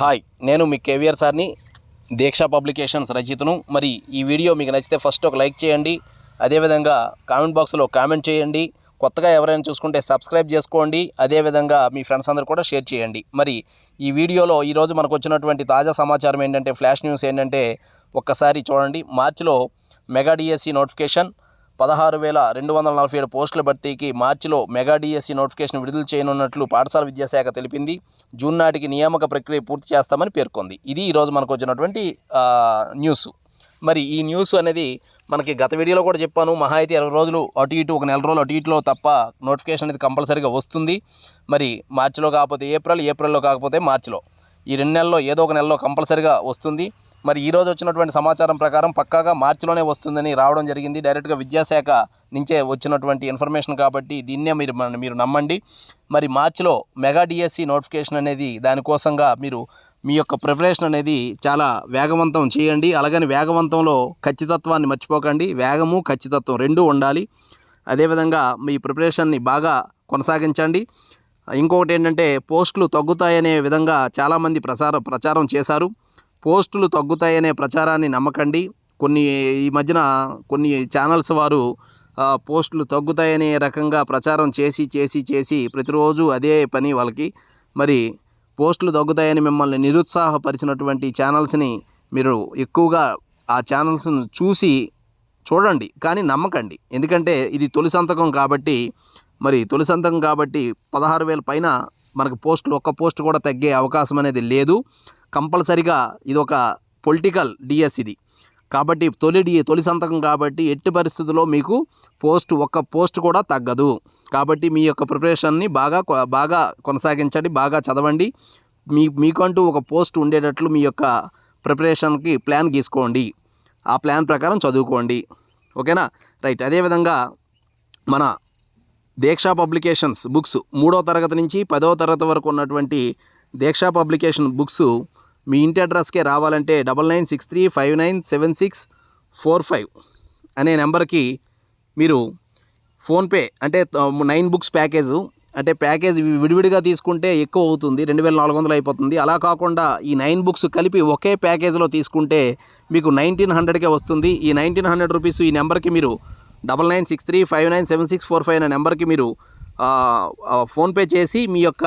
Hi నేను మీ కేవీఆర్ సార్ని దీక్ష publications రచయితను. మరి ఈ వీడియో మీకు నచ్చితే ఫస్ట్ ఒక లైక్ చేయండి అదేవిధంగా కామెంట్ బాక్స్లో కామెంట్ చేయండి కొత్తగా ఎవరైనా చూసుకుంటే సబ్స్క్రైబ్ చేసుకోండి అదేవిధంగా మీ ఫ్రెండ్స్ అందరూ కూడా షేర్ చేయండి. మరి ఈ వీడియోలో ఈరోజు మనకు వచ్చినటువంటి తాజా సమాచారం ఏంటంటే ఫ్లాష్ న్యూస్ ఏంటంటే ఒక్కసారి చూడండి మార్చిలో మెగా డిఎస్సి నోటిఫికేషన్ పదహారు వేల రెండు వందల నలభై ఏడు పోస్టుల భర్తీకి మార్చిలో మెగా డిఎస్సి నోటిఫికేషన్ విడుదల చేయనున్నట్లు పాఠశాల విద్యాశాఖ తెలిపింది. జూన్ నాటికి నియామక ప్రక్రియ పూర్తి చేస్తామని పేర్కొంది. ఇది ఈరోజు మనకు వచ్చినటువంటి న్యూస్. మరి ఈ న్యూస్ అనేది మనకి గత వీడియోలో కూడా చెప్పాను. మహా అయితే ఇరవై రోజులు అటు ఇటు ఒక నెల రోజులు అటు ఇటులో తప్ప నోటిఫికేషన్ అనేది కంపల్సరీగా వస్తుంది. మరి మార్చిలో కాకపోతే ఏప్రిల్ ఏప్రిల్లో కాకపోతే మార్చిలో. ఈ రెండు నెలల్లో ఏదో ఒక నెలలో కంపల్సరీగా వస్తుంది. మరి ఈరోజు వచ్చినటువంటి సమాచారం ప్రకారం పక్కాగా మార్చిలోనే వస్తుందని రావడం జరిగింది. డైరెక్ట్గా విద్యాశాఖ నుంచే వచ్చినటువంటి ఇన్ఫర్మేషన్ కాబట్టి దీన్నే మీరు మన- మీరు నమ్మండి. మరి మార్చిలో మెగా డిఎస్సి నోటిఫికేషన్ అనేది దానికోసంగా మీరు మీ యొక్క ప్రిపరేషన్ అనేది చాలా వేగవంతం చేయండి. అలాగని వేగవంతంలో ఖచ్చితత్వాన్ని మర్చిపోకండి. వేగము ఖచ్చితత్వం రెండూ ఉండాలి. అదేవిధంగా మీ ప్రిపరేషన్ని బాగా కొనసాగించండి. ఇంకొకటి ఏంటంటే పోస్టులు తగ్గుతాయనే విధంగా చాలామంది ప్రసారం ప్రచారం చేశారు. పోస్టులు తగ్గుతాయనే ప్రచారాన్ని నమ్మకండి. కొన్ని ఈ మధ్యన కొన్ని ఛానల్స్ వారు పోస్టులు తగ్గుతాయనే రకంగా ప్రచారం చేసి చేసి చేసి ప్రతిరోజు అదే పని వాళ్ళకి. మరి పోస్టులు తగ్గుతాయని మిమ్మల్ని నిరుత్సాహపరిచినటువంటి ఛానల్స్ని మీరు ఎక్కువగా ఆ ఛానల్స్ను చూసి చూడండి కానీ నమ్మకండి. ఎందుకంటే ఇది తొలి సంతకం కాబట్టి మరి తొలి సంతకం కాబట్టి పదహారు వేల పైన మనకు పోస్టులు ఒక్క పోస్ట్ కూడా తగ్గే అవకాశం అనేది లేదు. కంపల్సరిగా ఇది ఒక పొలిటికల్ డిఎస్ ఇది. కాబట్టి తొలి డి తొలి సంతకం కాబట్టి ఎట్టి పరిస్థితుల్లో మీకు పోస్ట్ ఒక్క పోస్ట్ కూడా తగ్గదు. కాబట్టి మీ యొక్క ప్రిపరేషన్ని బాగా బాగా కొనసాగించండి బాగా చదవండి. మీ మీకంటూ ఒక పోస్ట్ ఉండేటట్లు మీ యొక్క ప్రిపరేషన్కి ప్లాన్ గీసుకోండి. ఆ ప్లాన్ ప్రకారం చదువుకోండి. ఓకేనా? రైట్. అదేవిధంగా మన దీక్షా పబ్లికేషన్స్ బుక్స్ మూడో తరగతి నుంచి పదో తరగతి వరకు ఉన్నటువంటి దీక్ష పబ్లికేషన్ బుక్స్ మీ ఇంటి అడ్రస్కే రావాలంటే double nine six three five nine seven six four five అనే నెంబర్కి మీరు ఫోన్పే అంటే నైన్ బుక్స్ ప్యాకేజు అంటే ప్యాకేజ్ విడివిడిగా తీసుకుంటే ఎక్కువ అవుతుంది రెండు వేల నాలుగు వందలు అయిపోతుంది. అలా కాకుండా ఈ నైన్ బుక్స్ కలిపి ఒకే ప్యాకేజ్లో తీసుకుంటే మీకు నైన్టీన్ హండ్రెడ్కే వస్తుంది. ఈ నైన్టీన్ హండ్రెడ్ రూపీస్ ఈ నెంబర్కి మీరు double nine six three five nine seven six four five అనే నెంబర్కి మీరు ఫోన్పే చేసి మీ యొక్క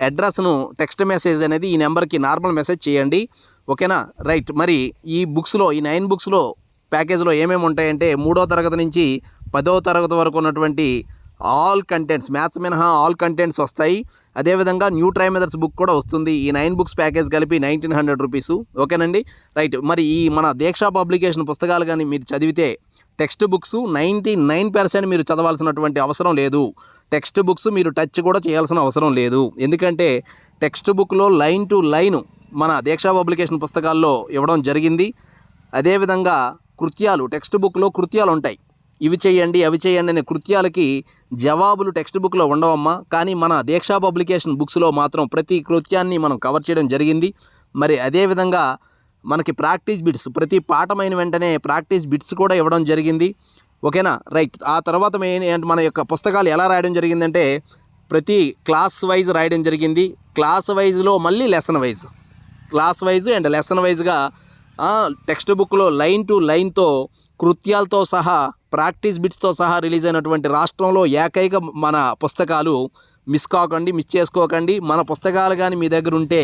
అడ్రస్ను టెక్స్ట్ మెసేజ్ అనేది ఈ నెంబర్కి నార్మల్ మెసేజ్ చేయండి. ఓకేనా? రైట్. మరి ఈ బుక్స్లో ఈ నైన్ బుక్స్లో ప్యాకేజ్లో ఏమేమి ఉంటాయంటే మూడో తరగతి నుంచి పదో తరగతి వరకు ఉన్నటువంటి ఆల్ కంటెంట్స్ మ్యాథ్స్ మినహా ఆల్ కంటెంట్స్ వస్తాయి. అదేవిధంగా న్యూ ట్రైమెదర్స్ బుక్ కూడా వస్తుంది. ఈ నైన్ బుక్స్ ప్యాకేజ్ కలిపి నైన్టీన్ హండ్రెడ్ రూపీస్. ఓకేనండి? రైట్. మరి ఈ మన దీక్షా పబ్లికేషన్ పుస్తకాలు కానీ మీరు చదివితే text books ninety nine percent మీరు చదవాల్సినటువంటి అవసరం లేదు. టెక్స్ట్ బుక్స్ మీరు టచ్ కూడా చేయాల్సిన అవసరం లేదు. ఎందుకంటే టెక్స్ట్ బుక్లో లైన్ టు లైన్ మన దీక్షా పబ్లికేషన్ పుస్తకాల్లో ఇవ్వడం జరిగింది. అదేవిధంగా కృత్యాలు టెక్స్ట్ బుక్లో కృత్యాలు ఉంటాయి. ఇవి చేయండి అవి చేయండి అనే కృత్యాలకి జవాబులు టెక్స్ట్ బుక్లో ఉండవమ్మా. కానీ మన దీక్షా పబ్లికేషన్ బుక్స్లో మాత్రం ప్రతి కృత్యాన్ని మనం కవర్ చేయడం జరిగింది. మరి అదేవిధంగా మనకి ప్రాక్టీస్ బిట్స్ ప్రతి పాఠమైన వెంటనే ప్రాక్టీస్ బిట్స్ కూడా ఇవ్వడం జరిగింది. ఓకేనా? రైట్. ఆ తర్వాత మెయిన్ ఏంటి మన యొక్క పుస్తకాలు ఎలా రాయడం జరిగిందంటే ప్రతి క్లాస్ వైజ్ రాయడం జరిగింది. క్లాస్ వైజ్లో మళ్ళీ lesson wise. Class wise and lesson వైజ్గా టెక్స్ట్ బుక్లో లైన్ టు లైన్తో కృత్యాలతో సహా ప్రాక్టీస్ బిట్స్తో సహా రిలీజ్ అయినటువంటి రాష్ట్రంలో ఏకైక మన పుస్తకాలు మిస్ కాకండి మిస్ చేసుకోకండి. మన పుస్తకాలు కానీ మీ దగ్గర ఉంటే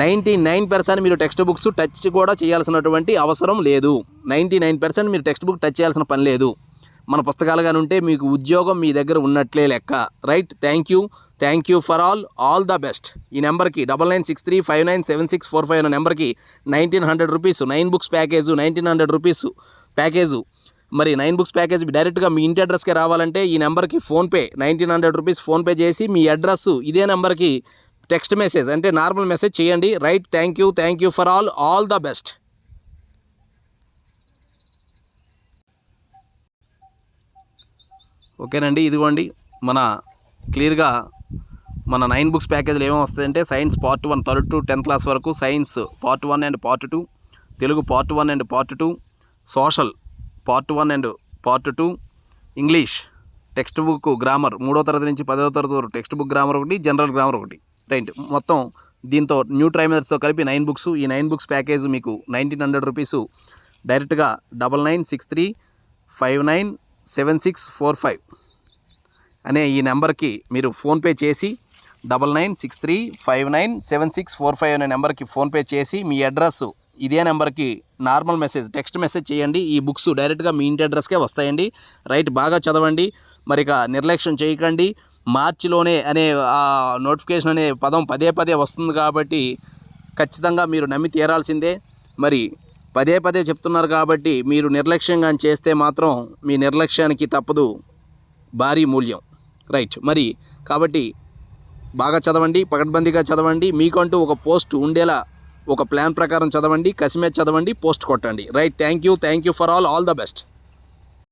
నైంటీ నైన్ పర్సెంట్ మీరు టెక్స్ట్ బుక్స్ టచ్ కూడా చేయాల్సినటువంటి అవసరం లేదు. నైంటీ నైన్ పర్సెంట్ మీరు టెక్స్ట్ బుక్ టచ్ చేయాల్సిన పని లేదు. మన పుస్తకాలు కానీ ఉంటే మీకు ఉద్యోగం మీ దగ్గర ఉన్నట్లే లెక్క. Right? Thank you. Thank you for all. All the best. ఈ నెంబర్కి double nine six three five nine seven six four five అనే నెంబర్కి nineteen hundred rupees nine books package nineteen hundred rupees package. మరి నైన్ బుక్స్ ప్యాకేజ్ డైరెక్ట్గా మీ ఇంటి అడ్రస్కే రావాలంటే ఈ నెంబర్కి PhonePe nineteen hundred rupees PhonePe చేసి మీ అడ్రస్ ఇదే నెంబర్కి టెక్స్ట్ మెసేజ్ అంటే నార్మల్ మెసేజ్ చేయండి. Right thank you thank you for all all the best. ఓకేనండి ఇదిగోండి మన క్లియర్గా మన నైన్ బుక్స్ ప్యాకేజీలు ఏమేమి వస్తాయంటే science part one third to tenth class వరకు science part one and part two Telugu part one and part two social part one and part two English text book grammar మూడో తరగతి నుంచి పదో తరగతి వరకు టెక్స్ట్ బుక్ గ్రామర్ ఒకటి general grammar ఒకటి. Right. మొత్తం దీంతో న్యూ ట్రైమర్స్తో కలిపి నైన్ బుక్స్. ఈ నైన్ బుక్స్ ప్యాకేజ్ మీకు నైన్టీన్ హండ్రెడ్ రూపీస్. డైరెక్ట్గా double nine six three five nine seven six four five అనే ఈ నెంబర్కి మీరు ఫోన్పే చేసి double nine six three five nine seven six four five అనే నెంబర్కి ఫోన్పే చేసి మీ అడ్రస్ ఇదే నెంబర్కి నార్మల్ మెసేజ్ టెక్స్ట్ మెసేజ్ చేయండి. ఈ బుక్స్ డైరెక్ట్గా మీ ఇంటి అడ్రస్కే వస్తాయండి. రైట్ బాగా చదవండి. మరి ఇక నిర్లక్ష్యం చేయకండి. మార్చిలోనే అనే ఆ నోటిఫికేషన్ అనే పదం పదే పదే వస్తుంది కాబట్టి ఖచ్చితంగా మీరు నమ్మి తీరాల్సిందే. మరి పదే పదే చెప్తున్నారు కాబట్టి మీరు నిర్లక్ష్యంగా చేస్తే మాత్రం మీ నిర్లక్ష్యానికి తప్పదు. భారీ మూల్యం. రైట్. మరి కాబట్టి బాగా చదవండి పకడ్బందీగా చదవండి. మీకంటూ ఒక పోస్ట్ ఉండేలా ఒక ప్లాన్ ప్రకారం చదవండి కసిమే చదవండి పోస్ట్ కొట్టండి. Right. Thank you. Thank you for all. All the best.